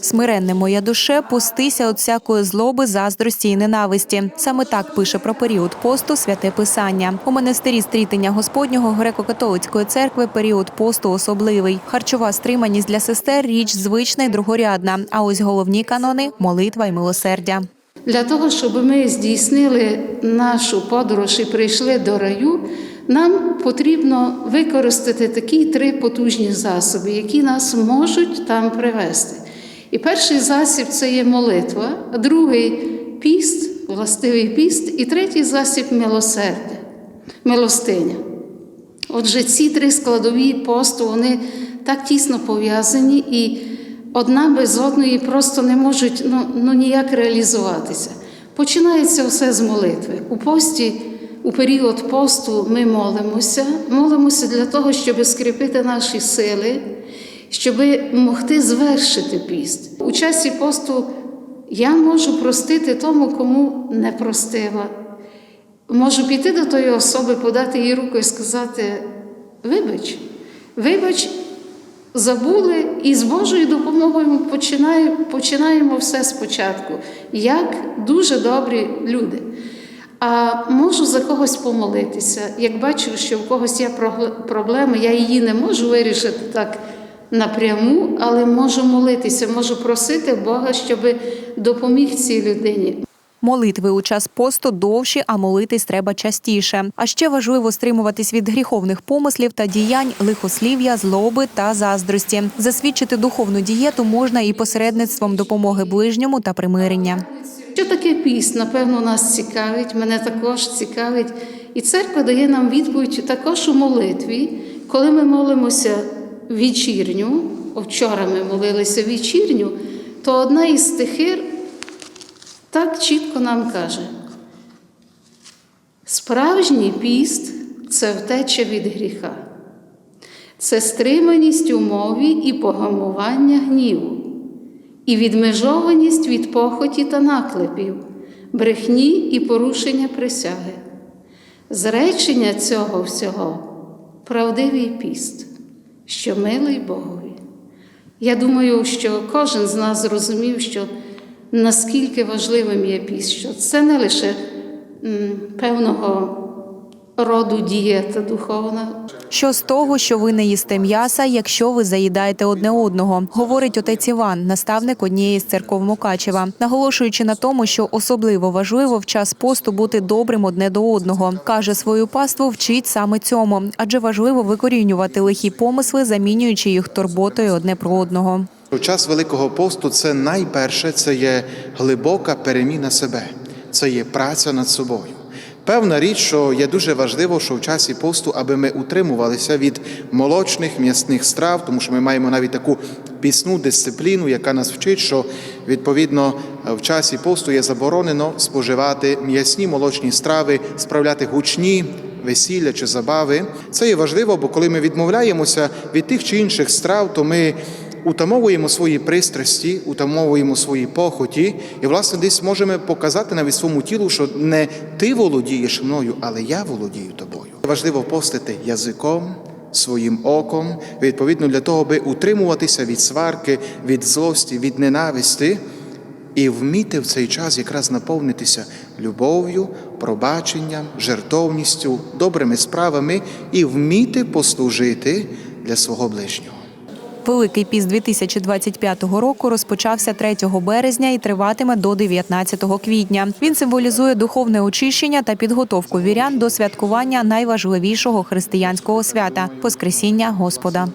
Смиренне моя душе, пустися від всякої злоби, заздрості і ненависті. Саме так пише про період посту святе писання. У монастирі стрітення Господнього греко-католицької церкви період посту особливий. Харчова стриманість для сестер річ звична й другорядна. А ось головні канони молитва й милосердя. Для того, щоб ми здійснили нашу подорож і прийшли до раю, нам потрібно використати такі три потужні засоби, які нас можуть там привести. І перший засіб це є молитва, а другий піст, властивий піст, і третій засіб милосердя, милостиня. Отже, ці три складові посту вони так тісно пов'язані, і одна без одної просто не можуть ну, ну, ніяк реалізуватися. Починається все з молитви. У пості, у період посту ми молимося, молимося для того, щоб скріпити наші сили, щоб могти звершити піст. У часі посту я можу простити тому, кому не простила. Можу піти до тої особи, подати їй руку і сказати: вибач, вибач, забули, і з Божою допомогою починаємо, починаємо все спочатку, як дуже добрі люди. А можу за когось помолитися. Як бачу, що в когось є проблема, я її не можу вирішити так напряму, але можу молитися, можу просити Бога, щоб допоміг цій людині. Молитви у час посту довші, а молитись треба частіше. А ще важливо стримуватись від гріховних помислів та діянь, лихослів'я, злоби та заздрості. Засвідчити духовну дієту можна і посередництвом допомоги ближньому та примирення. Що таке піст? Напевно, нас цікавить, мене також цікавить. І церква дає нам відповідь також у молитві, коли ми молимося вечірню, вчора ми молилися вечірню, то одна із стихир так чітко нам каже: справжній піст це втеча від гріха, це стриманість у мові і погамування гніву і відмежованість від похоті та наклепів, брехні і порушення присяги. Зречення цього всього правдивий піст, що милий Богові. Я думаю, що кожен з нас зрозумів, що наскільки важливим є піс, що це не лише певного роду дієта духовна, Що з того, що ви не їсте м'яса, якщо ви заїдаєте одне одного, говорить отець Іван, наставник однієї з церков Мукачева, наголошуючи на тому, що особливо важливо в час посту бути добрим одне до одного. каже свою паству вчить саме цьому, адже важливо викорінювати лихі помисли, замінюючи їх турботою одне про одного. У час Великого посту це найперше це є глибока переміна себе, це є праця над собою. Певна річ, що є дуже важливо, що в часі посту, аби ми утримувалися від молочних м'ясних страв, тому що ми маємо навіть таку пісну дисципліну, яка нас вчить, що відповідно в часі посту є заборонено споживати м'ясні молочні страви, справляти гучні весілля чи забави. Це є важливо, бо коли ми відмовляємося від тих чи інших страв, то ми утамовуємо свої пристрасті, утамовуємо свої похоті, і, власне, десь можемо показати навіть своєму тілу, що не ти володієш мною, але я володію тобою. Важливо постити язиком. Своїм оком, відповідно для того, аби утримуватися від сварки, від злості, від ненависти, і вміти в цей час якраз наповнитися любов'ю, пробаченням, жертовністю, добрими справами і вміти послужити для свого ближнього. Великий піст 2025 року розпочався 3 березня і триватиме до 19 квітня. Він символізує духовне очищення та підготовку вірян до святкування найважливішого християнського свята Воскресіння Господа.